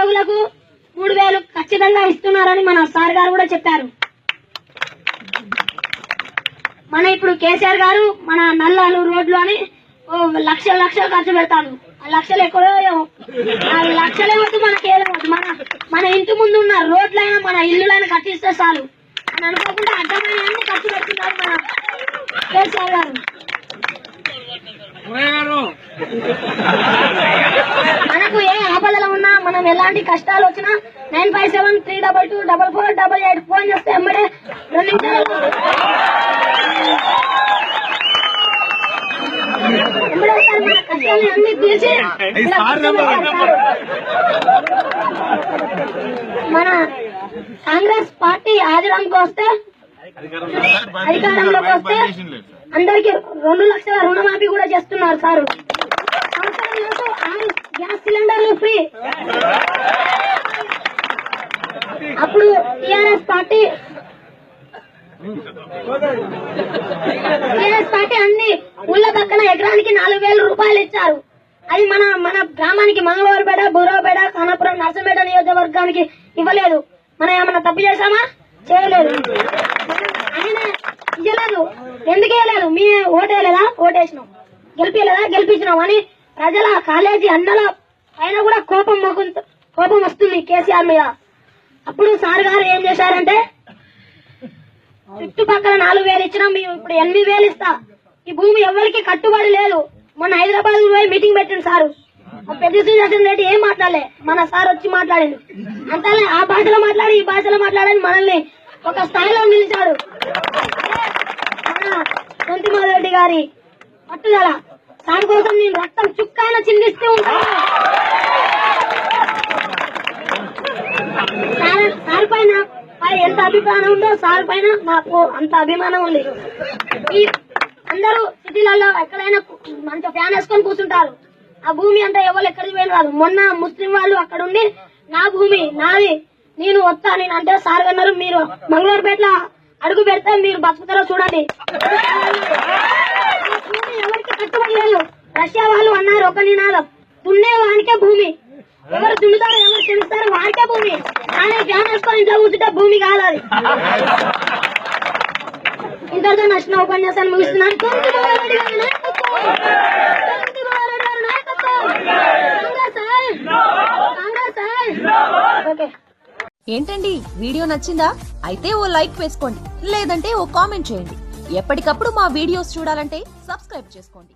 నిరుద్యోగులకు మూడు వేలు ఖచ్చితంగా ఇస్తున్నారని మన సార్ గారు కూడా చెప్పారు. మన ఇప్పుడు కేసీఆర్ గారు మన నల్లాలు రోడ్లు అని ఓ లక్షల లక్షలు ఖర్చు పెడతాడు. ఆ లక్షలు ఎక్కడో ఏమో. ఆ లక్షలే వద్దు మనకి ఏదో వద్దు. మన మన ఇంటి ముందు ఉన్న రోడ్లైనా మన ఇల్లులైనా కట్టిస్తే చాలు. అని అనుకోకుండా అడ్డమైన అన్ని ఖర్చు పెడుతున్నారు మన కేసీఆర్ గారు మనకు ఏ ఆపదలు ఉన్నా మనం ఎలాంటి కష్టాలు వచ్చినా nine five seven three double two double four double eight phone చేస్తే ఎమ్మడే మన కాంగ్రెస్ పార్టీ ఆదిరంకి వస్తే అధికారంలోకి వస్తే అందరికి రెండు లక్షల రుణమాఫీ కూడా చేస్తున్నారు సారు. గ్యాస్ సిలిండర్లు ఫ్రీ. అప్పుడు టిఆర్ఎస్ పార్టీ టిఆర్ఎస్ పార్టీ అన్ని ఊళ్ళ పక్కన ఎకరానికి నాలుగు వేల రూపాయలు ఇచ్చారు. అది మన మన గ్రామానికి మంగళవారపేట బురవపేట ఖానాపురం నర్సంపేట నియోజకవర్గానికి ఇవ్వలేదు. మనం ఏమన్నా తప్పు చేశామా? చేయలేదు. ఆయన ఇవ్వలేదు ఎందుకు ఇవ్వలేదు మీ ఓటేయలేదా ఓటేసినాం గెలిపించలేదా గెలిపించినాం. అని ప్రజల కాలేజీ అన్నల పైన కూడా కోపం కోపం వస్తుంది కేసీఆర్ మీద. అప్పుడు సార్ గారు ఏం చేశారంటే చుట్టుపక్కల నాలుగు వేలు ఇచ్చినా మేము ఇప్పుడు ఎనిమిది వేలు ఇస్తా. ఈ భూమి ఎవరికి కట్టుబడి లేదు. మొన్న హైదరాబాద్ పోయి మీటింగ్ పెట్టింది సారు. పెద్ద సుదర్శన్ రెడ్డి ఏం మాట్లాడలే? మన సార్ వచ్చి మాట్లాడిండు. అంతే ఆ భాషలో మాట్లాడి ఈ భాషలో మాట్లాడని మనల్ని ఒక స్థాయిలో నిలిచాడు. మన సొంతిమాధవ్ రెడ్డి గారి పట్టుదల. సార్ కోసం నేను రక్తం చుక్కాన చిందిస్తూ ఉంటాను సార్ సార్ పైన ఎంత అభిమానం ఉందో సార్ పైన నాకు అంత అభిమానం ఉంది. ఈ అందరూ సిటీలలో ఎక్కడైనా మంచి ఫ్యాన్ వేసుకొని కూర్చుంటారు. ఆ భూమి అంతా ఎవరు ఎక్కడికి పోయిన రాదు మొన్న ముస్లిం వాళ్ళు అక్కడ ఉండి నా భూమి నాది నేను వస్తా నేను అంటే సార్ అన్నారు మీరు మంగళూరుపేటలో అడుగు పెడితే మీరు బతుకుతారో చూడండి ఈ భూమి ఎవరికి కట్టుబడి లేదు రష్యా వాళ్ళు అన్నారు ఒక నినాదం దున్నే వానికే భూమి. ఎవరు దున్నుతారో ఎవరు తెలుస్తారో వారికే భూమి. కానీ ఫ్యాన్ వేసుకొని ఇంట్లో కూర్చుంటే భూమి కాలాలి ఇంతటితో నచ్చిన ఉపన్యాసాన్ని ముగిస్తున్నాను ఏంటండి? వీడియో నచ్చిందా? అయితే ఓ లైక్ వేసుకోండి. లేదంటే ఓ కామెంట్ చేయండి. ఎప్పటికప్పుడు మా వీడియోస్ చూడాలంటే సబ్స్క్రైబ్ చేసుకోండి.